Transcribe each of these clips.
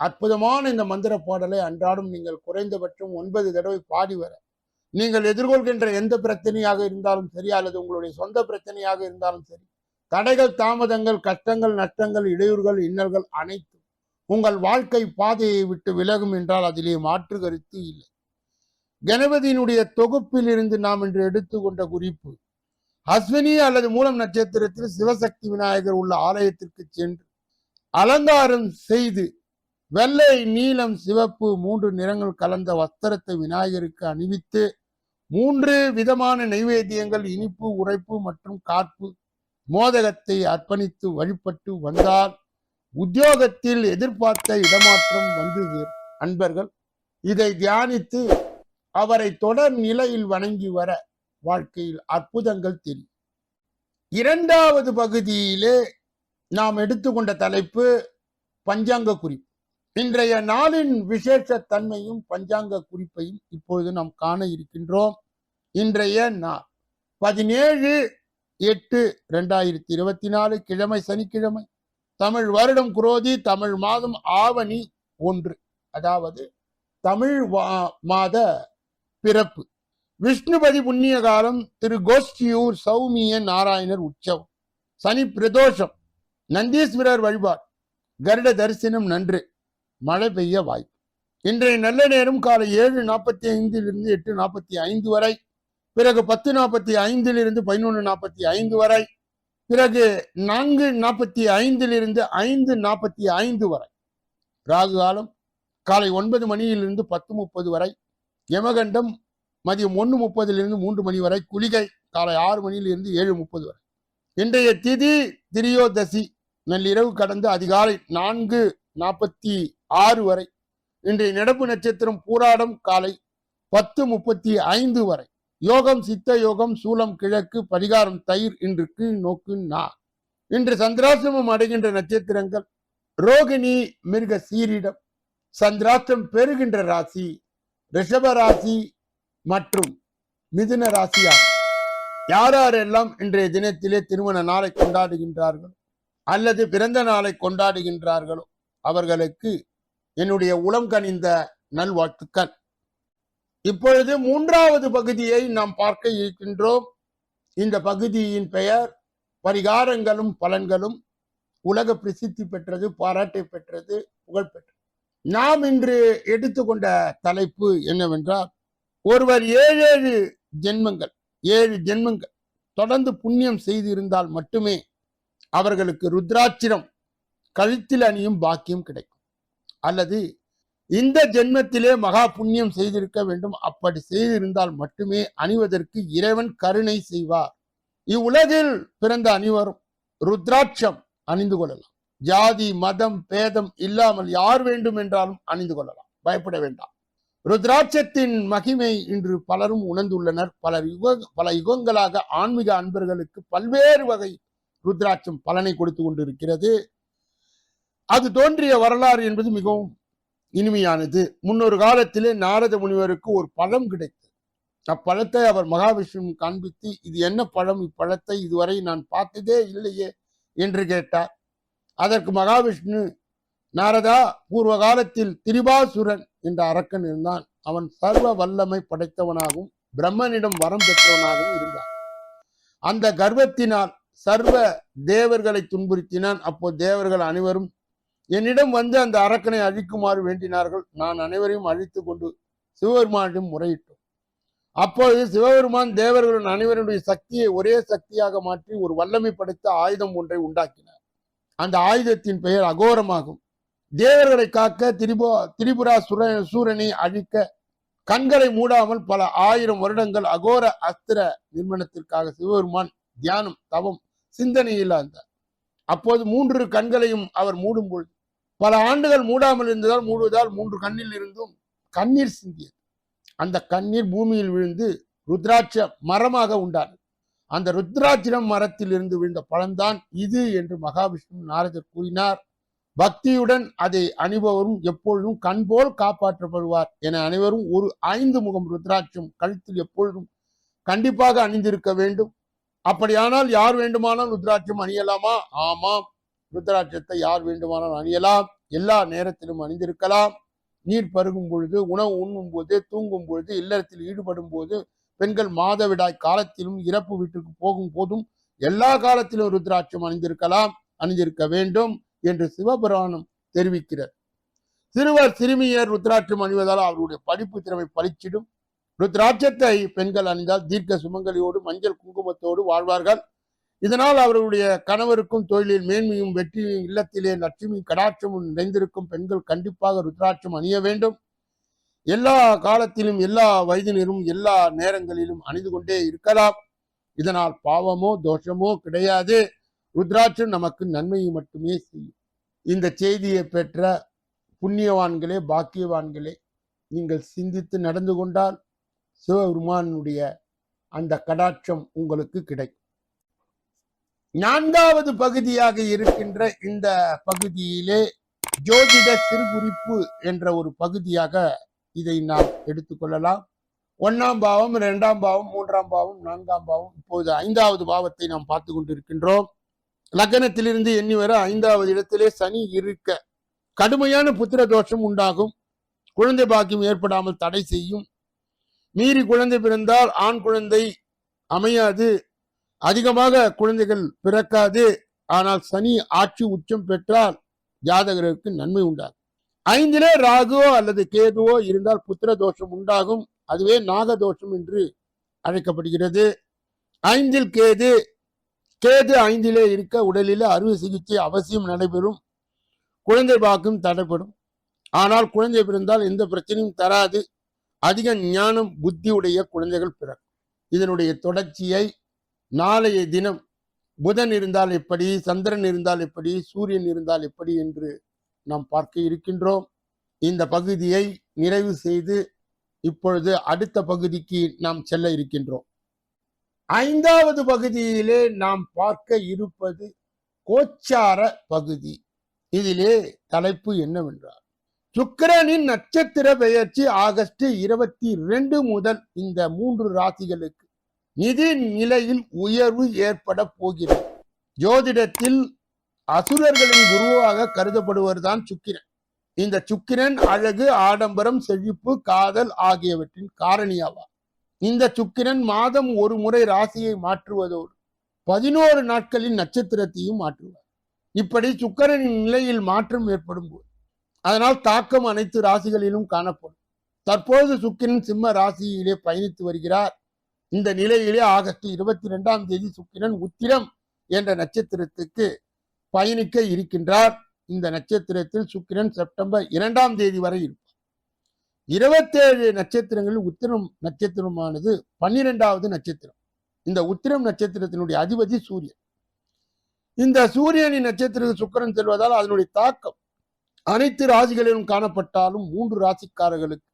அற்புதமான இந்த மந்திர பாடலை அன்றாடம் நீங்கள் குறைந்தபட்சம் ஒன்பது தடவை பாடி வர. நீங்கள் எதிர்கொள்கின்ற எந்த பிரச்சனையாக இருந்தாலும் சரி அல்லது உங்களுடைய சொந்த பிரச்சனையாக இருந்தாலும் சரி தடைகள் தாமதங்கள் கஷ்டங்கள் நஷ்டங்கள் இடையூறுகள் இன்னல்கள் அனைத்தும் உங்கள் வாழ்க்கை பாதையை விட்டு விலகும் என்றால் அதிலே மாற்று கருத்து இல்லை. கணபதியினுடைய தொகுப்பில் இருந்து நாம் இன்று எடுத்துக்கொண்ட குறிப்பு அஸ்வினி அல்லது மூலம் நட்சத்திரத்தில் சிவசக்தி விநாயகர் உள்ள ஆலயத்திற்கு சென்று அலங்காரம் செய்து வெள்ளை நீலம் சிவப்பு மூன்று நிறங்கள் கலந்த வஸ்திரத்தை விநாயகருக்கு அணிவித்து மூன்று விதமான நைவேத்தியங்கள் இனிப்பு உரைப்பு மற்றும் காப்பு மோதகத்தை அர்ப்பணித்து வழிபட்டு வந்தால் உத்தியோகத்தில் எதிர்பார்த்த இடமாற்றம் வந்து அன்பர்கள் இதை தியானித்து அவரை தொடர் நிலையில் வணங்கி வர வாழ்க்கையில் அற்புதங்கள் தெரியும். இரண்டாவது பகுதியிலே நாம் எடுத்துக்கொண்ட தலைப்பு பஞ்சாங்க குறிப்பு இன்றைய நாளின் விசேஷ தன்மையும் பஞ்சாங்க குறிப்பையும் இப்பொழுது நாம் காண இருக்கின்றோம். இன்றைய நாள் பதினேழு எட்டு ரெண்டாயிரத்தி இருபத்தி நாலு கிழமை சனிக்கிழமை தமிழ் வருடம் குரோதி தமிழ் மாதம் ஆவணி ஒன்று. அதாவது தமிழ் வா- மாத பிறப்பு. விஷ்ணுபதி புண்ணிய காலம் திரு கோஷ்டியூர் சௌமிய நாராயணர் உற்சவம். சனி பிரதோஷம் நந்தீஸ்வரர் வழிபாடு. கருட தரிசனம் நன்று. மழை பெய்ய வாய்ப்பு. இன்றைய நல்ல நேரம் காலை ஏழு நாற்பத்தி ஐந்திலிருந்து எட்டு நாற்பத்தி ஐந்து வரை பிறகு பத்து நாற்பத்தி ஐந்திலிருந்து பதினொன்று நாற்பத்தி ஐந்து வரை பிறகு நான்கு நாற்பத்தி ஐந்திலிருந்து ஐந்து நாற்பத்தி ஐந்து வரை. ராகு காலம் காலை ஒன்பது மணியிலிருந்து பத்து முப்பது வரை யமகண்டம் மதியம் ஒன்று முப்பதிலிருந்து மூன்று மணி வரை குளிகை காலை ஆறு மணியிலிருந்து ஏழு முப்பது வரை. இன்றைய திதி திரியோதசி நள்ளிரவு கடந்து அதிகாலை நான்கு நாற்பத்தி ஆறு வரை. இன்றைய நடப்பு நட்சத்திரம் பூராடம் காலை பத்து முப்பத்தி ஐந்து வரை. யோகம் சித்த யோகம் சூலம் கிழக்கு பரிகாரம் தயிர் இன்று கீழ் நோக்கு நா. இன்று சந்திராசிரமம் அடைகின்ற நட்சத்திரங்கள் ரோகிணி மிருக சீரிடம். சந்திராஷ்டம் பெறுகின்ற ராசி ரிஷப ராசி மற்றும் மிதுன ராசியாகும் யார் யாரெல்லாம் இன்றைய தினத்திலே திருமண நாளை கொண்டாடுகின்றார்கள் அல்லது பிறந்த நாளை கொண்டாடுகின்றார்களோ அவர்களுக்கு என்னுடைய உளம் கனிந்த நல்வாழ்த்துக்கள். இப்பொழுது மூன்றாவது பகுதியை நாம் பார்க்க இருக்கின்றோம். இந்த பகுதியின் பெயர் பரிகாரங்களும் பலன்களும் உலக பிரசித்தி பெற்றது பாராட்டை பெற்றது புகழ் பெற்றது. நாம் இன்று எடுத்துக்கொண்ட தலைப்பு என்னவென்றால் ஒருவர் ஏழு ஏழு ஜென்மங்கள் ஏழு ஜென்மங்கள் தொடர்ந்து புண்ணியம் செய்திருந்தால் மட்டுமே அவர்களுக்கு ருத்ராட்சிரம் கழுத்தில் அணியும் பாக்கியம் கிடைக்கும். அல்லது இந்த ஜென்மத்திலே மகா புண்ணியம் செய்திருக்க வேண்டும். அப்படி செய்திருந்தால் மட்டுமே அணிவதற்கு இறைவன் கருணை செய்வார். இவ்வுலகில் பிறந்த அனைவரும் ருத்ராட்சம் அணிந்து கொள்ளலாம். ஜாதி மதம் பேதம் இல்லாமல் யார் வேண்டும் என்றாலும் அணிந்து கொள்ளலாம். பயப்பட வேண்டாம். ருத்ராட்சத்தின் மகிமை இன்று பலரும் உணர்ந்துள்ளனர். பலர் யுக பல யுகங்களாக ஆன்மீக அன்பர்களுக்கு பல்வேறு வகை ருத்ராட்சம் பலனை கொடுத்து கொண்டிருக்கிறது. அது தோன்றிய வரலாறு என்பது மிகவும் இனிமையானது. முன்னொரு காலத்திலே நாரத முனிவருக்கு ஒரு பழம் கிடைத்தது. அப்பழத்தை அவர் மகாவிஷ்ணு காண்பித்து இது என்ன பழம்? இப்பழத்தை இதுவரை நான் பார்த்ததே இல்லையே என்று கேட்டார். அதற்கு மகாவிஷ்ணு நாரதா பூர்வ காலத்தில் திரிபாசுரன் என்ற அரக்கன் இருந்தான். அவன் சர்வ வல்லமை படைத்தவனாகவும் பிரம்மனிடம் வரம் பெற்றவனாகவும் இருந்தான். அந்த கர்வத்தினால் சர்வ தேவர்களை துன்புறுத்தினான். அப்போ தேவர்கள் அனைவரும் என்னிடம் வந்து அந்த அரக்கனை அழிக்குமாறு வேண்டினார்கள். நான் அனைவரையும் அழித்து கொண்டு சிவபெருமானிடம் முறையிட்டோம். அப்பொழுது சிவபெருமான் தேவர்களின் அனைவருடைய சக்தியை ஒரே சக்தியாக மாற்றி ஒரு வல்லமை படைத்த ஆயுதம் ஒன்றை உண்டாக்கினார். அந்த ஆயுதத்தின் பெயர் அகோரமாகும். தேவர்களை காக்க திரிபு திரிபுரா சுர சூரனை அழிக்க கண்களை மூடாமல் பல ஆயிரம் வருடங்கள் அகோர அஸ்திர நிர்மாணத்திற்காக சிவபெருமான் தியானம் தவம் சிந்தனையில் இருந்தார். அப்போது மூன்று கண்களையும் அவர் மூடும் பொழுது பல ஆண்டுகள் மூடாமல் இருந்ததால் மூடுவதால் மூன்று கண்ணில் இருந்தும் கண்ணீர் சிந்தியது. அந்த கண்ணீர் பூமியில் விழுந்து ருத்ராட்ச மரமாக உண்டானது. அந்த ருத்ராட்சிரம் மரத்தில் இருந்து விழுந்த பழம்தான் இது என்று மகாவிஷ்ணு நாரதர் கூறினார். பக்தியுடன் அதை அணிபவரும் எப்பொழுதும் கண் போல் காப்பாற்றப்படுவார் என அனைவரும் ஒரு ஐந்து முகம் ருத்ராட்சம் கழுத்தில் எப்பொழுதும் கண்டிப்பாக அணிந்திருக்க வேண்டும். அப்படியானால் யார் வேண்டுமானால் ருத்ராட்சம் அணியலாமா? ஆமாம். ருத்ராட்சத்தை யார் வேண்டுமானால் அணியலாம். எல்லா நேரத்திலும் அணிந்திருக்கலாம். நீர் பருகும் பொழுது உணவு உண்ணும் போது தூங்கும் பொழுது இல்லறத்தில் ஈடுபடும் போது பெண்கள் மாதவிடாய் காலத்திலும் இறப்பு வீட்டுக்கு போகும் போதும் எல்லா காலத்திலும் ருத்ராட்சம் அணிந்திருக்கலாம் அணிந்திருக்க வேண்டும் என்று சிவபுராணம் தெரிவிக்கிறது. சிறுவர் சிறுமியர் ருத்ராட்சம் அணிவதால் அவருடைய படிப்பு திறமை பளிச்சிடும். ருத்ராட்சத்தை பெண்கள் அணிந்தால் தீர்க்க சுமங்கலியோடு மஞ்சள் குங்குமத்தோடு வாழ்வார்கள். இதனால் அவர்களுடைய கணவருக்கும் தொழிலில் மேன்மையும் வெற்றியும் இல்லத்திலே லட்சுமி கடாட்சமும் நிறைந்திருக்கும் பெண்கள் கண்டிப்பாக ருத்ராட்சம் அணிய வேண்டும். எல்லா காலத்திலும் எல்லா வயதினரும் எல்லா நேரங்களிலும் அணிந்து கொண்டே இருக்கலாம். இதனால் பாவமோ தோஷமோ கிடையாது. ருத்ராட்சம் நமக்கு நன்மையை மட்டுமே செய்யும். இந்த செய்தியை பெற்ற புண்ணியவான்களே பாக்கியவான்களே நீங்கள் சிந்தித்து நடந்து கொண்டால் சிவபெருமானுடைய அந்த கடாட்சம் உங்களுக்கு கிடைக்கும். நான்காவது பகுதியாக இருக்கின்ற இந்த பகுதியிலே ஜோதிட சிறுகுறிப்பு என்ற ஒரு பகுதியாக இதை நாம் எடுத்துக்கொள்ளலாம் ஒன்னாம் பாவம் இரண்டாம் பாவம் மூன்றாம் பாவம் நான்காம் பாவம் இப்போது ஐந்தாவது பாவத்தை நாம் பார்த்து கொண்டிருக்கின்றோம். லக்னத்திலிருந்து எண்ணி வர ஐந்தாவது இடத்திலே சனி இருக்க கடுமையான புத்திர தோஷம் உண்டாகும். குழந்தை பாக்கியம் ஏற்படாமல் தடை செய்யும். மீறி குழந்தை பிறந்தால் ஆண் குழந்தை அமையாது. அதிகமாக குழந்தைகள் பிறக்காது. ஆனால் சனி ஆட்சி உச்சம் பெற்றால் ஜாதகருக்கு நன்மை உண்டாகும். ஐந்திலே ராகுவோ அல்லது கேதுவோ இருந்தால் புத்திர தோஷம் உண்டாகும். அதுவே நாக தோஷம் என்று அழைக்கப்படுகிறது. ஐந்தில் கேது. கேது ஐந்திலே இருக்க உடலில் அறுவை சிகிச்சை அவசியம் நடைபெறும். குழந்தை பாக்கும் தடைப்படும் ஆனால் குழந்தை பிறந்தால் எந்த பிரச்சனையும் தராது. அதிக ஞானம் புத்தி உடைய குழந்தைகள் பிறக்கும். இதனுடைய தொடர்ச்சியை நாளைய தினம் புதன் இருந்தால் எப்படி சந்திரன் இருந்தால் எப்படி சூரியன் இருந்தால் எப்படி என்று நாம் பார்க்க இருக்கின்றோம். இந்த பகுதியை நிறைவு செய்து இப்பொழுது அடுத்த பகுதிக்கு நாம் செல்ல இருக்கின்றோம். ஐந்தாவது பகுதியிலே நாம் பார்க்க இருப்பது கோச்சார பகுதி. இதிலே தலைப்பு என்னவென்றால் சுக்கிரனின் நட்சத்திர பெயர்ச்சி ஆகஸ்ட் இருபத்தி ரெண்டு முதல் இந்த மூன்று ராசிகளுக்கு நிதி நிலையில் உயர்வு ஏற்பட போகிறது. ஜோதிடத்தில் அசுரர்களின் குருவாக கருதப்படுவதுதான் சுக்கிரன். இந்த சுக்கிரன் அழகு ஆடம்பரம் செழிப்பு காதல் ஆகியவற்றின் காரணியாவார். இந்த சுக்கிரன் மாதம் ஒரு முறை ராசியை மாற்றுவதோடு பதினோரு நாட்களின் நட்சத்திரத்தையும் மாற்றுவார். இப்படி சுக்கரனின் நிலையில் மாற்றம் ஏற்படும் போது அதனால் தாக்கம் அனைத்து ராசிகளிலும் காணப்படும். தற்போது சுக்கிரன் சிம்ம ராசியிலே பயணித்து வருகிறார். இந்த நிலையிலே ஆகஸ்ட் இருபத்தி ரெண்டாம் தேதி சுக்கிரன் உத்திரம் என்ற நட்சத்திரத்துக்கு பயணிக்க இருக்கின்றார். இந்த நட்சத்திரத்தில் சுக்கிரன் செப்டம்பர் இரண்டாம் தேதி வரை இருப்பார். இருபத்தேழு நட்சத்திரங்களில் உத்திரம் நட்சத்திரமானது பன்னிரெண்டாவது நட்சத்திரம். இந்த உத்திரம் நட்சத்திரத்தினுடைய அதிபதி சூரியன். இந்த சூரியனின் நட்சத்திரத்தில் சுக்கிரன் செல்வதால் அதனுடைய தாக்கம் அனைத்து ராசிகளிலும் காணப்பட்டாலும் மூன்று ராசிக்காரர்களுக்கு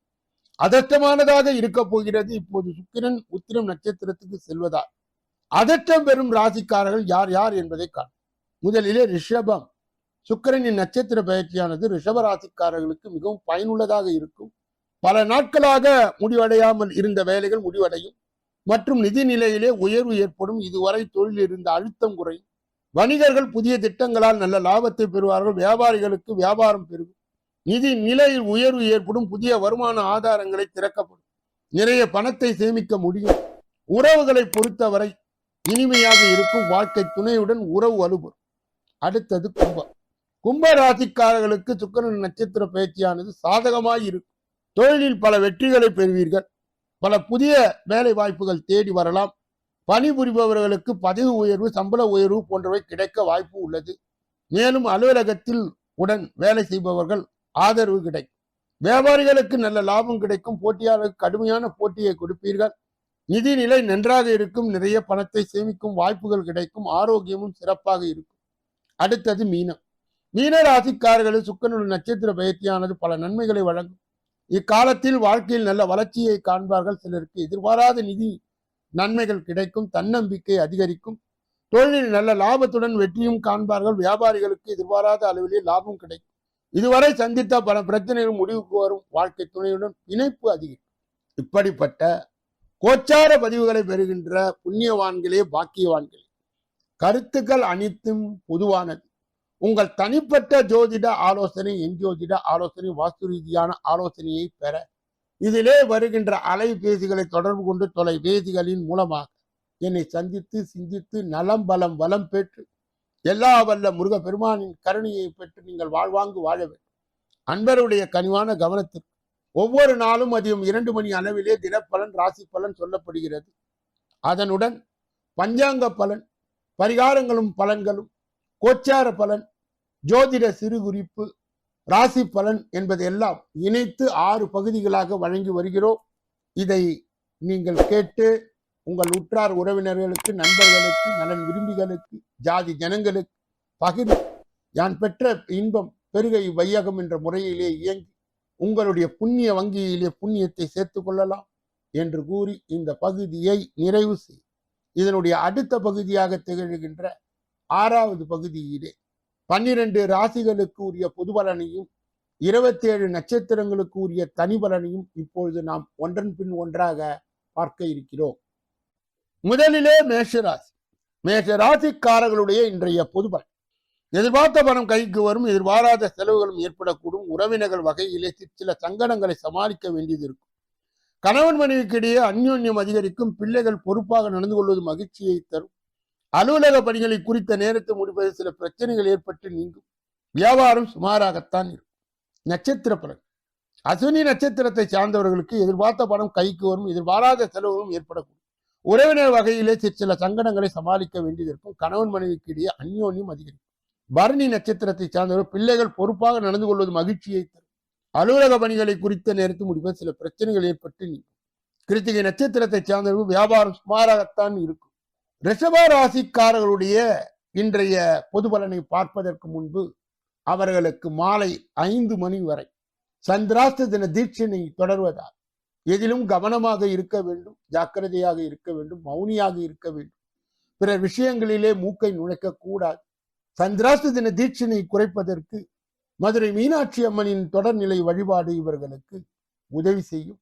அதட்டமானதாக இருக்க போகிறது. இப்போது சுக்கிரன் உத்திரம் நட்சத்திரத்துக்கு செல்வதால். அதட்டம் பெறும் ராசிக்காரர்கள் யார் யார் என்பதை காணும் முதலிலே ரிஷபம். சுக்கிரனின் நட்சத்திர பயிற்சியானது ரிஷப ராசிக்காரர்களுக்கு மிகவும் பயனுள்ளதாக இருக்கும். பல நாட்களாக முடிவடையாமல் இருந்த வேலைகள் முடிவடையும். மற்றும் நிதி நிலையிலே உயர்வு ஏற்படும். இதுவரை தொழில் இருந்த அழுத்தம் குறையும். வணிகர்கள் புதிய திட்டங்களால் நல்ல லாபத்தை பெறுவார்கள். வியாபாரிகளுக்கு வியாபாரம் பெருகும். நிதி நிலையில் உயர்வு ஏற்படும் புதிய வருமான ஆதாரங்களை திறக்கப்படும். நிறைய பணத்தை சேமிக்க முடியும். உறவுகளை பொறுத்தவரை இனிமையாக இருக்கும் வாழ்க்கை துணையுடன் உறவு வலுபெறும் அடுத்தது கும்பம். கும்ப ராசிக்காரர்களுக்கு சுக்கரன் நட்சத்திர பயிற்சியானது சாதகமாய் இருக்கும். தொழிலில் பல வெற்றிகளை பெறுவீர்கள். பல புதிய வேலை வாய்ப்புகள் தேடி வரலாம். பணிபுரிபவர்களுக்கு பதவி உயர்வு சம்பள உயர்வு போன்றவை கிடைக்க வாய்ப்பு உள்ளது. மேலும் அலுவலகத்தில் உடன் வேலை செய்பவர்கள் ஆதரவு கிடைக்கும். வியாபாரிகளுக்கு நல்ல லாபம் கிடைக்கும். போட்டியாளருக்கு கடுமையான போட்டியை கொடுப்பீர்கள். நிதி நிலை நன்றாக இருக்கும். நிறைய பணத்தை சேமிக்கும் வாய்ப்புகள் கிடைக்கும். ஆரோக்கியமும் சிறப்பாக இருக்கும். அடுத்தது மீனம். மீன ராசிக்காரர்கள் சுக்கரனுடைய நட்சத்திர பயிற்சியானது பல நன்மைகளை வழங்கும். இக்காலத்தில் வாழ்க்கையில் நல்ல வளர்ச்சியை காண்பார்கள் சிலருக்கு. எதிர்பாராத நிதி நன்மைகள் கிடைக்கும். தன்னம்பிக்கை அதிகரிக்கும். தொழிலில் நல்ல லாபத்துடன் வெற்றியும் காண்பார்கள். வியாபாரிகளுக்கு எதிர்பாராத அளவிலே லாபம் கிடைக்கும். இதுவரை சந்தித்த பல பிரச்சனைகள் முடிவுக்கு வரும் வாழ்க்கை துணையுடன் இணைப்பு அதிகம். இப்படிப்பட்ட கோச்சார பதிவுகளை பெறுகின்ற புண்ணியவான்களே பாக்கியவான்களே கருத்துக்கள் அனைத்தும் பொதுவானது. உங்கள் தனிப்பட்ட ஜோதிட ஆலோசனை என் ஜோதிட ஆலோசனை வாஸ்து ரீதியான ஆலோசனையை பெற இதிலே வருகின்ற அலைபேசிகளை தொடர்பு கொண்டு தொலைபேசிகளின் மூலமாக என்னை சந்தித்து சிந்தித்து நலம் பலம் வளம் பெற்று எல்லா வல்ல முருக பெருமானின் கருணையை பெற்று நீங்கள் வாழ்வாங்கு வாழ வேண்டும். அன்பருடைய கனிவான கவனத்திற்கு ஒவ்வொரு நாளும் மதியம் இரண்டு மணி அளவிலே தினப்பலன் ராசி பலன் சொல்லப்படுகிறது. அதனுடன் பஞ்சாங்க பலன் பரிகாரங்களும் பலன்களும் கோச்சார பலன் ஜோதிட சிறு குறிப்பு ராசி பலன் என்பதெல்லாம் இணைத்து ஆறு பகுதிகளாக வழங்கி வருகிறோம். இதை நீங்கள் கேட்டு உங்கள் உற்றார் உறவினர்களுக்கு நண்பர்களுக்கு நலன் விரும்பிகளுக்கு ஜாதி ஜனங்களுக்கு பகிர்ந்து யான் பெற்ற இன்பம் பெருகை வையகம் என்ற முறையிலே இயங்கி உங்களுடைய புண்ணிய வங்கியிலே புண்ணியத்தை சேர்த்துக் கொள்ளலாம் என்று கூறி இந்த பகுதியை நிறைவு செய். இதனுடைய அடுத்த பகுதியாக திகழ்கின்ற ஆறாவது பகுதியிலே பன்னிரண்டு ராசிகளுக்கு உரிய பொது பலனையும் இருபத்தி ஏழு நட்சத்திரங்களுக்கு உரிய தனி பலனையும் இப்பொழுது நாம் ஒன்றன் பின் ஒன்றாக பார்க்க இருக்கிறோம். முதலிலே மேஷராசி. மேஷராசிக்காரர்களுடைய இன்றைய பொதுபலன். எதிர்பார்த்த பணம் கைக்கு வரும் எதிர்பாராத செலவுகளும் ஏற்படக்கூடும். உறவினர்கள் வகையிலே சில சங்கடங்களை சமாளிக்க வேண்டியது இருக்கும். கணவன் மனைவிக்கிடையே அந்யோன்யம் அதிகரிக்கும். பிள்ளைகள் பொறுப்பாக நடந்து கொள்வது மகிழ்ச்சியை தரும். அலுவலக பணிகளை குறித்த நேரத்தை முடிப்பது சில பிரச்சனைகள் ஏற்பட்டு நீங்கும். வியாபாரம் சுமாராகத்தான் இருக்கும். நட்சத்திர பலன். அஸ்வினி நட்சத்திரத்தை சார்ந்தவர்களுக்கு எதிர்பார்த்த பணம் கைக்கு வரும். எதிர்பாராத செலவுகளும் ஏற்படக்கூடும். உறவினர் வகையிலே சிற்சில சங்கடங்களை சமாளிக்க வேண்டியதற்கும் கணவன் மனைவிக்கு இடையே அந்யோன்யம் அதிகரிக்கும். பரணி நட்சத்திரத்தை சார்ந்தவர்கள் பிள்ளைகள் பொறுப்பாக நடந்து கொள்வது மகிழ்ச்சியை தரும். அலுவலக பணிகளை குறித்த நேரத்தில் முடிவில் சில பிரச்சனைகள் ஏற்பட்டு நீங்கும். கிருத்திகை நட்சத்திரத்தை சார்ந்தவர்கள் வியாபாரம் சுமாராகத்தான் இருக்கும். ரிஷப ராசிக்காரர்களுடைய இன்றைய பொது பலனை பார்ப்பதற்கு முன்பு அவர்களுக்கு மாலை ஐந்து மணி வரை சந்திராஷ்ட தின தீட்சணை தொடர்வதால் எதிலும் கவனமாக இருக்க வேண்டும் ஜாக்கிரதையாக இருக்க வேண்டும் மௌனியாக இருக்க வேண்டும். பிறர் விஷயங்களிலே மூக்கை நுழைக்க கூடாது. சந்திராஷ்ட தின தீட்சணை குறைப்பதற்கு மதுரை மீனாட்சி அம்மனின் தொடர்நிலை வழிபாடு இவர்களுக்கு உதவி செய்யும்.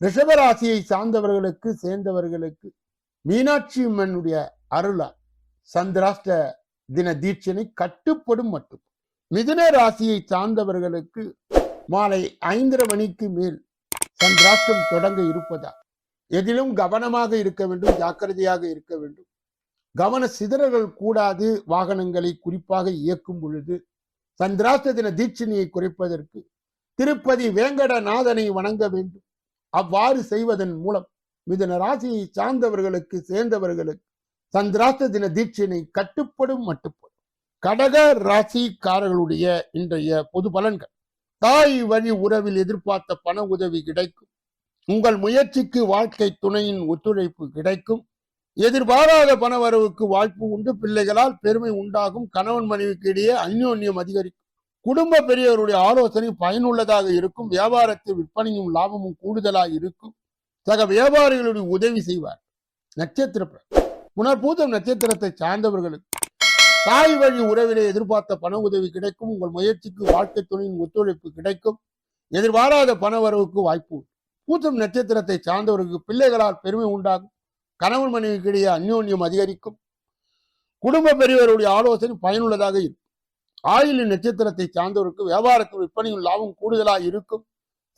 ரிஷபராசியை சார்ந்தவர்களுக்கு சேர்ந்தவர்களுக்கு மீனாட்சி அம்மனுடைய அருளால் சந்திராஷ்ட தின தீட்சணை கட்டுப்படும் மட்டும். மிதுன ராசியை சார்ந்தவர்களுக்கு மாலை ஐந்தரை மணிக்கு மேல் சந்திராஷ்டம் தொடங்க இருப்பதால் எதிலும் கவனமாக இருக்க வேண்டும் ஜாக்கிரதையாக இருக்க வேண்டும். கவன சிதறல்கள் கூடாது வாகனங்களை குறிப்பாக இயக்கும் பொழுது சந்திராஷ்ட தின தீட்சணியை குறைப்பதற்கு திருப்பதி வேங்கடநாதனை வணங்க வேண்டும். அவ்வாறு செய்வதன் மூலம் மிதன ராசியை சார்ந்தவர்களுக்கு சேர்ந்தவர்களுக்கு சந்திராஷ்ட தின தீட்சணை கட்டுப்படும் மட்டுப்படும் கடக ராசிக்காரர்களுடைய இன்றைய பொது பலன்கள். தாய் வழி உறவில் எதிர்பார்த்த பண உதவி கிடைக்கும். உங்கள் முயற்சிக்கு வாழ்க்கை துணையின் ஒத்துழைப்பு கிடைக்கும். எதிர்பாராத பணவரவுக்கு வாய்ப்பு உண்டு. பிள்ளைகளால் பெருமை உண்டாகும். கணவன் மனைவிக்கு இடையே அந்யோன்யம் அதிகரிக்கும். குடும்ப பெரியவருடைய ஆலோசனை பயனுள்ளதாக இருக்கும். வியாபாரத்தில் விற்பனையும் லாபமும் கூடுதலாக இருக்கும். சக வியாபாரிகளுடைய உதவி செய்வார். நட்சத்திர புனர்பூதம் நட்சத்திரத்தை சார்ந்தவர்களுக்கு தாய் வழி உறவிலே எதிர்பார்த்த பண உதவி கிடைக்கும். உங்கள் முயற்சிக்கு வாழ்க்கை துணையின் ஒத்துழைப்பு கிடைக்கும். எதிர்பாராத பண வரவுக்கு வாய்ப்பு பூத்தம் நட்சத்திரத்தை சார்ந்தவருக்கு பிள்ளைகளால் பெருமை உண்டாகும். கணவன் மனைவிக்கு இடையே அந்யோன்யம் அதிகரிக்கும். குடும்ப பெரியவருடைய ஆலோசனை பயனுள்ளதாக இருக்கும். ஆயுளின் நட்சத்திரத்தை சார்ந்தவருக்கு வியாபாரத்தில் விற்பனையும் லாபம் கூடுதலாக இருக்கும்.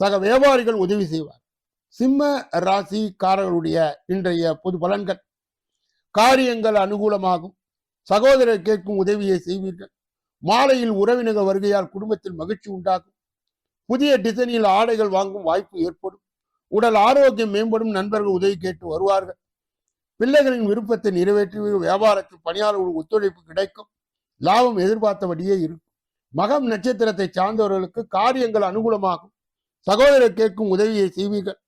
சக வியாபாரிகள் உதவி செய்வார். சிம்ம ராசிக்காரர்களுடைய இன்றைய பொது பலன்கள். காரியங்கள் அனுகூலமாகும். சகோதரர் கேட்கும் உதவியை செய்வீர்கள். மாலையில் உறவினர்கள் வருகையால் குடும்பத்தில் மகிழ்ச்சி உண்டாகும். புதிய டிசைனில் ஆடைகள் வாங்கும் வாய்ப்பு ஏற்படும். உடல் ஆரோக்கியம் மேம்படும் நண்பர்கள் உதவி கேட்டு வருவார்கள். பிள்ளைகளின் விருப்பத்தை நிறைவேற்றி வியாபாரத்தில் பணியாளர்கள் ஒத்துழைப்பு கிடைக்கும். லாபம் எதிர்பார்த்தபடியே இருக்கும். மகம் நட்சத்திரத்தை சார்ந்தவர்களுக்கு காரியங்கள் அனுகூலமாகும். சகோதரர் கேட்கும் உதவியை செய்வீர்கள்.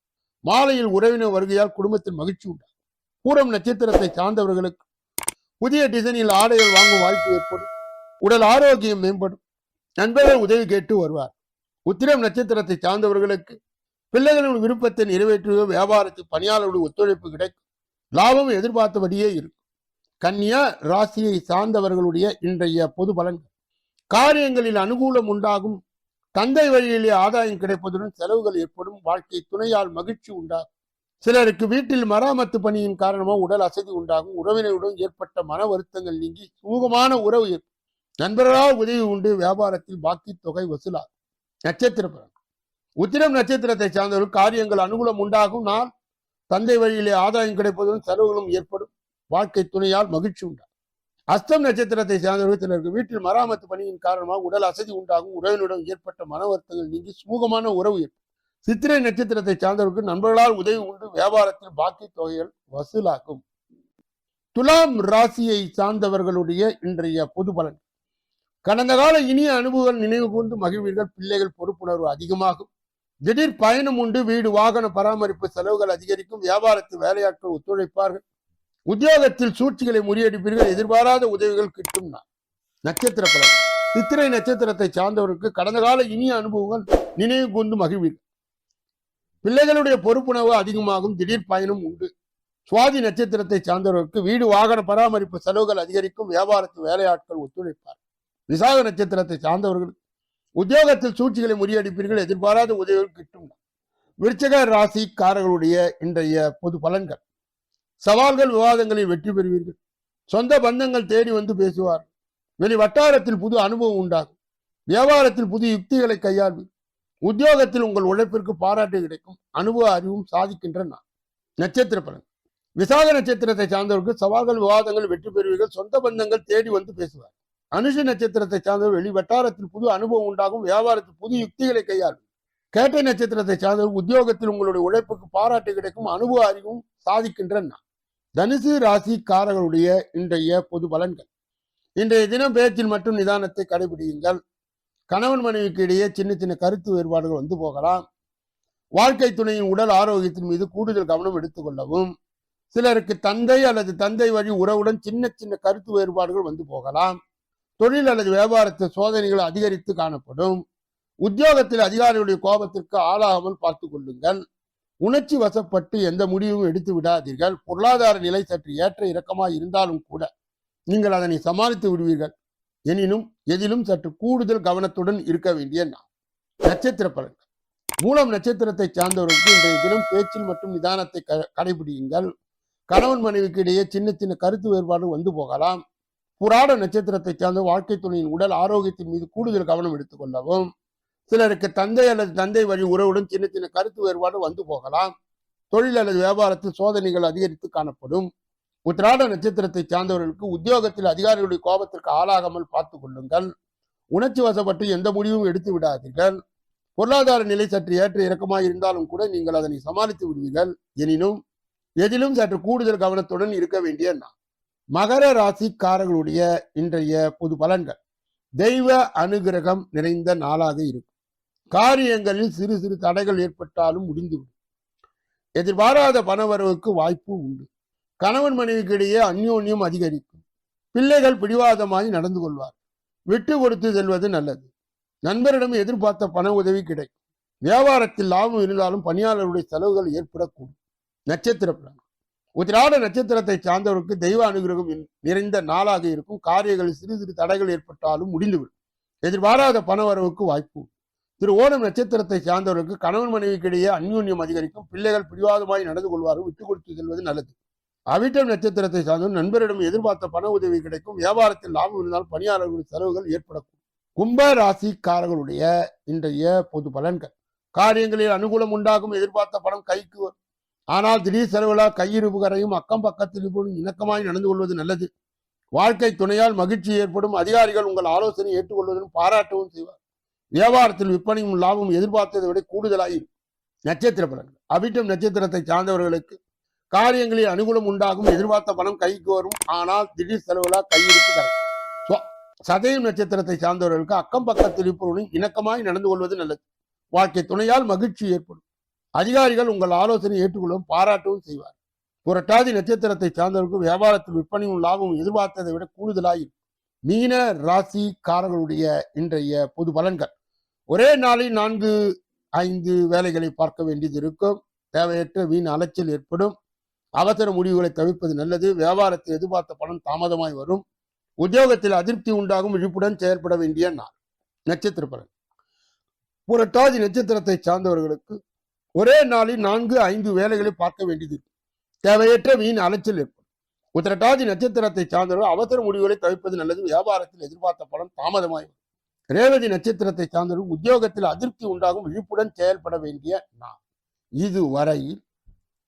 மாலையில் உறவினர் வருகையால் குடும்பத்தில் மகிழ்ச்சி உண்டாகும். பூரம் நட்சத்திரத்தை சார்ந்தவர்களுக்கு புதிய டிசைனில் ஆடைகள் வாங்கும் வாய்ப்பு ஏற்படும். உடல் ஆரோக்கியம் மேம்படும். நண்பர்கள் உதவி கேட்டு வருவார். உத்திரம் நட்சத்திரத்தை சார்ந்தவர்களுக்கு பிள்ளைகளின் விருப்பத்தை நிறைவேற்றுவ வியாபாரத்தில் பணியாளர்களுடைய ஒத்துழைப்பு கிடைக்கும். லாபம் எதிர்பார்த்தபடியே இருக்கும். கன்னியா ராசியை சார்ந்தவர்களுடைய இன்றைய பொது பலன்கள். காரியங்களில் அனுகூலம் உண்டாகும். தந்தை வழியிலே ஆதாயம் கிடைப்பதுடன் செலவுகள் ஏற்படும். வாழ்க்கை துணையால் மகிழ்ச்சி உண்டாகும். சிலருக்கு வீட்டில் மராமத்து பணியின் காரணமாக உடல் அசதி உண்டாகும். உறவினருடன் ஏற்பட்ட மன வருத்தங்கள் நீங்கி சுமூகமான உறவு ஏற்படும் நண்பர்களால் உதவி உண்டு. வியாபாரத்தில் பாக்கி தொகை வசூலாகும். நட்சத்திர பலன் உத்திரம் நட்சத்திரத்தை சார்ந்தவர்கள் காரியங்கள் அனுகூலம் உண்டாகும். நாள் தந்தை வழியிலே ஆதாயம் கிடைப்பதுடன் செலவுகளும் ஏற்படும். வாழ்க்கை துணையால் மகிழ்ச்சி உண்டாகும். அஸ்தம் நட்சத்திரத்தை சார்ந்தவர்கள் சிலருக்கு வீட்டில் மராமத்து பணியின் காரணமாக உடல் அசதி உண்டாகும். உறவினருடன் ஏற்பட்ட மன வருத்தங்கள் நீங்கி சுமூகமான உறவு ஏற்படும் சித்திரை நட்சத்திரத்தை சார்ந்தவர்களுக்கு நண்பர்களால் உதவி உண்டு. வியாபாரத்தில் பாக்கி தொகைகள் வசூலாகும். துலாம் ராசியை சார்ந்தவர்களுடைய இன்றைய பொது பலன். கடந்த கால இனிய அனுபவங்கள் நினைவு கூர்ந்து மகிழ்வீர்கள். பிள்ளைகள் பொறுப்புணர்வு அதிகமாகும். திடீர் பயணம் உண்டு. வீடு வாகன பராமரிப்பு செலவுகள் அதிகரிக்கும். வியாபாரத்தில் வேலையாட்கள் ஒத்துழைப்பார்கள். உத்தியோகத்தில் சூழ்ச்சிகளை முறியடிப்பீர்கள். எதிர்பாராத உதவிகள் கிட்டும் நட்சத்திர பலன். சித்திரை நட்சத்திரத்தை சார்ந்தவருக்கு கடந்த கால இனிய அனுபவங்கள் நினைவு கூர்ந்து மகிழ்வீர்கள். பிள்ளைகளுடைய பொறுப்புணர்வு அதிகமாகும் திடீர் பயணம் உண்டு. சுவாதி நட்சத்திரத்தை சார்ந்தவர்களுக்கு வீடு வாகன பராமரிப்பு செலவுகள் அதிகரிக்கும் வியாபாரத்தில் வேலையாட்கள் ஒத்துழைப்பார். விசாக நட்சத்திரத்தை சார்ந்தவர்கள் உத்தியோகத்தில் சூழ்ச்சிகளை முறியடிப்பீர்கள் எதிர்பாராத உதவிகள் கிட்டும். விருச்சக ராசிக்காரர்களுடைய இன்றைய பொது பலன்கள். சவால்கள் விவாதங்களில் வெற்றி பெறுவீர்கள். சொந்த பந்தங்கள் தேடி வந்து பேசுவார் வெளி வட்டாரத்தில் புது அனுபவம் உண்டாகும். வியாபாரத்தில் புது யுக்திகளை கையாள்வீர் உத்தியோகத்தில் உங்கள் உழைப்பிற்கு பாராட்டு கிடைக்கும். அனுபவ அறிவும் சாதிக்கின்ற நான் நட்சத்திர பலன். விசாக நட்சத்திரத்தை சார்ந்தவர்கள் சவால்கள் விவாதங்கள் வெற்றி பெறுவீர்கள். சொந்த பந்தங்கள் தேடி வந்து பேசுவார். அனுஷ நட்சத்திரத்தை சார்ந்தவர் வெளி வட்டாரத்தில் புது அனுபவம் உண்டாகும். வியாபாரத்தில் புது யுக்திகளை கையாளும். கேட்டை நட்சத்திரத்தை சார்ந்தவர் உத்தியோகத்தில் உங்களுடைய உழைப்புக்கு பாராட்டு கிடைக்கும். அனுபவ அறிவும் சாதிக்கின்ற நான் தனுசு ராசிக்காரர்களுடைய இன்றைய பொது பலன்கள். இன்றைய தினம் பேச்சில் மட்டும் நிதானத்தை கடைபிடியுங்கள். கணவன் மனைவிக்கு இடையே சின்ன சின்ன கருத்து வேறுபாடுகள் வந்து போகலாம். வாழ்க்கை துணையின் உடல் ஆரோக்கியத்தின் மீது கூடுதல் கவனம் எடுத்துக்கொள்ளவும் சிலருக்கு தந்தை அல்லது தந்தை வழி உறவுடன் சின்ன சின்ன கருத்து வேறுபாடுகள் வந்து போகலாம். தொழில் அல்லது வியாபாரத்தில் சோதனைகள் அதிகரித்து காணப்படும். உத்தியோகத்தில் அதிகாரிகளுடைய கோபத்திற்கு ஆளாகாமல் பார்த்து கொள்ளுங்கள். உணர்ச்சி வசப்பட்டு எந்த முடிவும் எடுத்து விடாதீர்கள். பொருளாதார நிலை சற்று ஏற்ற இறக்கமாக இருந்தாலும் கூட நீங்கள் அதனை சமாளித்து விடுவீர்கள். எனினும் எதிலும் சற்று கூடுதல் கவனத்துடன் இருக்க வேண்டிய நான் நட்சத்திர பலன்கள். மூலம் நட்சத்திரத்தை சார்ந்தவர்களுக்கு இன்றைய தினம் பேச்சில் மற்றும் நிதானத்தை கடைபிடியுங்கள். கணவன் மனைவிக்கு இடையே சின்ன சின்ன கருத்து வேறுபாடு வந்து போகலாம். புராட நட்சத்திரத்தை சார்ந்த வாழ்க்கை துணையின் உடல் ஆரோக்கியத்தின் மீது கூடுதல் கவனம் எடுத்துக்கொள்ளவும் சிலருக்கு தந்தை அல்லது தந்தை வழி உறவுடன் சின்ன சின்ன கருத்து வேறுபாடு வந்து போகலாம். தொழில் அல்லது வியாபாரத்தில் சோதனைகள் அதிகரித்து காணப்படும். உத்திராட நட்சத்திரத்தை சார்ந்தவர்களுக்கு உத்தியோகத்தில் அதிகாரிகளுடைய கோபத்திற்கு ஆளாகாமல் பார்த்து கொள்ளுங்கள். உணர்ச்சி வசப்பட்டு எந்த முடிவும் எடுத்து விடாதீர்கள். பொருளாதார நிலை சற்று ஏற்ற இறக்கமாக இருந்தாலும் கூட நீங்கள் அதனை சமாளித்து விடுவீர்கள். எனினும் எதிலும் சற்று கூடுதல் கவனத்துடன் இருக்க வேண்டிய நான் மகர ராசிக்காரர்களுடைய இன்றைய பொது பலன்கள். தெய்வ அனுகிரகம் நிறைந்த நாளாக இருக்கும். காரியங்களில் சிறு சிறு தடைகள் ஏற்பட்டாலும் முடிந்துவிடும். எதிர்பாராத பணவரவுக்கு வாய்ப்பு உண்டு. கணவன் மனைவிக்கு இடையே அந்யோன்யம் அதிகரிக்கும். பிள்ளைகள் பிடிவாதமாய் நடந்து கொள்வார் விட்டு கொடுத்து செல்வது நல்லது. நண்பரிடம் எதிர்பார்த்த பண உதவி கிடைக்கும். வியாபாரத்தில் லாபம் இருந்தாலும் பணியாளருடைய செலவுகள் ஏற்படக்கூடும். நட்சத்திர பலன் உத்திராட நட்சத்திரத்தை சார்ந்தவருக்கு தெய்வ அனுகிரகம் நிறைந்த நாளாக இருக்கும். காரியங்கள் சிறு சிறு தடைகள் ஏற்பட்டாலும் முடிந்துவிடும். எதிர்பாராத பண வரவுக்கு வாய்ப்பு. திரு ஓணம் நட்சத்திரத்தை சார்ந்தவருக்கு கணவன் மனைவிக்கிடையே அந்யோன்யம் அதிகரிக்கும். பிள்ளைகள் பிடிவாதமாய் நடந்து கொள்வார்கள். விட்டு கொடுத்து செல்வது நல்லது. அவிட்டம் நட்சத்திரத்தை சார்ந்தும் நண்பரிடம் எதிர்பார்த்த பண உதவி கிடைக்கும். வியாபாரத்தில் லாபம் இருந்தால் பணியாளர்களின் செலவுகள் ஏற்படக்கூடும். கும்ப ராசிக்காரர்களுடைய இன்றைய பொது பலன்கள். காரியங்களில் அனுகூலம் உண்டாகும். எதிர்பார்த்த பணம் கைக்கு வரும். ஆனால் திடீர் செலவுகளால் கையிருப்புகரையும் அக்கம் பக்கத்தில் இருப்பதும் இணக்கமாய் நடந்து கொள்வது நல்லது. வாழ்க்கை துணையால் மகிழ்ச்சி ஏற்படும். அதிகாரிகள் உங்கள் ஆலோசனை ஏற்றுக்கொள்வதும் பாராட்டவும் செய்வார். வியாபாரத்தில் விற்பனையும் லாபம் எதிர்பார்த்ததை விட கூடுதலாகி நட்சத்திர பலன்கள். அவிட்டம் நட்சத்திரத்தை சார்ந்தவர்களுக்கு காரியங்களில் அனுகூலம் உண்டாகும் எதிர்பார்த்த பணம் கைக்கு வரும். ஆனால் திடீர் செலவுகளால் கையிருப்பு கரை. சுவ- சதயம் நட்சத்திரத்தை சார்ந்தவர்களுக்கு அக்கம் பக்கத்தில் இருப்பவர்களும் இணக்கமாய் நடந்து கொள்வது நல்லது. வாழ்க்கை துணையால் மகிழ்ச்சி ஏற்படும். அதிகாரிகள் உங்கள் ஆலோசனை ஏற்றுக்கொள்ளவும் பாராட்டவும் செய்வார். புரட்டாதி நட்சத்திரத்தை சார்ந்தவர்களுக்கு வியாபாரத்தில் விற்பனையும் லாபமும் எதிர்பார்த்ததை விட கூடுதலாய் மீன ராசிக்காரர்களுடைய இன்றைய பொது பலன்கள். ஒரே நாளில் நான்கு ஐந்து வேலைகளை பார்க்க வேண்டியது இருக்கும். தேவையற்ற வீண் அலைச்சல் ஏற்படும். அவசர முடிவுகளை தவிர்ப்பது நல்லது. வியாபாரத்தில் எதிர்பார்த்த பணம் தாமதமாய் வரும். உத்தியோகத்தில் அதிருப்தி உண்டாகும். விழிப்புடன் செயற்பட வேண்டிய நாள். நட்சத்திர பலன். புரட்டாதி நட்சத்திரத்தை சார்ந்தவர்களுக்கு ஒரே நாளில் நான்கு ஐந்து வேலைகளை பார்க்க வேண்டியது தேவையற்ற வீண் அலைச்சல் ஏற்படும். உத்திரட்டாதி நட்சத்திரத்தை சார்ந்தவர்கள் அவசர முடிவுகளை தவிர்ப்பது நல்லது. வியாபாரத்தில் எதிர்பார்த்த பணம் தாமதமாய் வரும். ரேவதி நட்சத்திரத்தை சார்ந்தவர்கள் உத்தியோகத்தில் அதிருப்தி உண்டாகும். விழிப்புடன் செயல்பட வேண்டிய நாள். இதுவரையில்